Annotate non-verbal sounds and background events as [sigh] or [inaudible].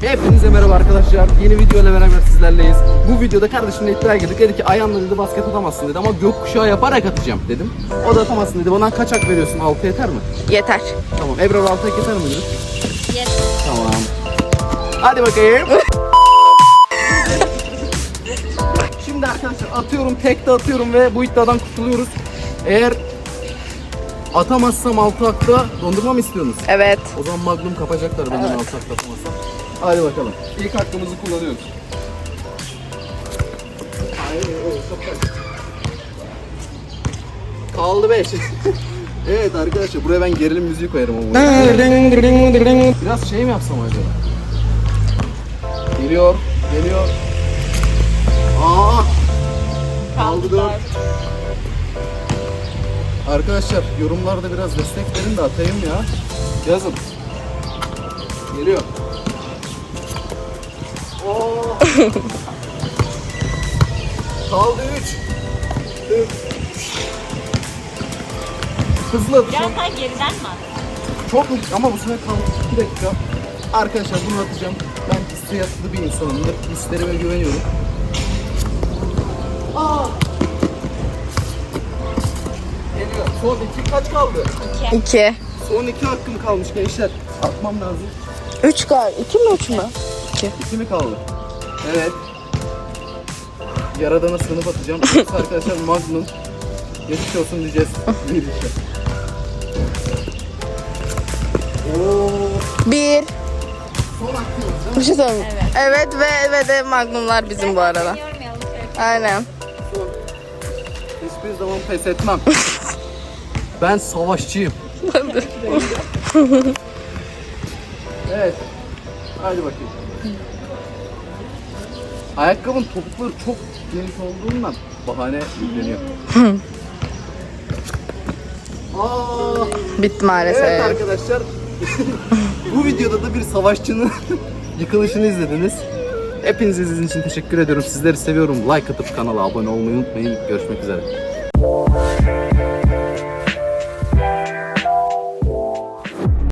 Hepinize merhaba arkadaşlar. Yeni video ile beraber sizlerleyiz. Bu videoda kardeşimle iddiaya girdik. Dedi ki ayağınla dedi basket atamazsın dedi ama gökkuşağı yaparak atacağım dedim. O da atamazsın dedi. Bana kaç hak veriyorsun? 6 yeter mi? Yeter. Tamam. Ebrar 6 hak yeter mi dedi? Yeter. Tamam. Hadi bakayım. [laughs] Şimdi arkadaşlar atıyorum, tek de atıyorum ve bu iddiadan kurtuluyoruz. Eğer atamazsam 6 hakta dondurma mı istiyorsunuz? Evet. O zaman Magnum kapacaklar benden 6 hakta atamazsam. Hadi bakalım. İlk hakkımızı kullanıyoruz. Kaldı 5. [laughs] evet arkadaşlar buraya ben gerilim müziği koyarım ama. Biraz şey mi yapsam acaba? Geliyor, geliyor. Aa! Kaldı 4. Arkadaşlar yorumlarda biraz destek verin de atayım ya. Yazın. Geliyor. Kaldı 3. Hızlı atacağım. Biraz daha geriden mi attın? Çok ama bu sefer kaldı 2 dakika. Arkadaşlar bunu atacağım. Ben hissiyatlı bir insanımdır. Hislerime güveniyorum. Aa! Geliyor. Son iki kaç kaldı? 2. Son iki hakkım kalmış gençler. Atmam lazım. 3 gal. 2 mi 3 mü? İki mi kaldı? Evet. Yaradana sınıf atacağım. [laughs] Yoksa arkadaşlar Magnum. Geçmiş olsun diyeceğiz. Oo, 1. son hakkımız. Bir şey söyleyeyim. Evet. ve ve de magnumlar bizim bu arada. Yormayalım. Aynen. Son. Hiçbir zaman pes etmem. [laughs] ben savaşçıyım. [laughs] evet. Hadi bakayım. Ayakkabının topukları çok geniş olduğundan bahane yükleniyor. Aa, Bitti maalesef. evet arkadaşlar. [laughs] Bu videoda da bir savaşçının [laughs] yıkılışını izlediniz. Hepiniz izlediğiniz için teşekkür ediyorum. Sizleri seviyorum. Like atıp kanala abone olmayı unutmayın. Görüşmek üzere.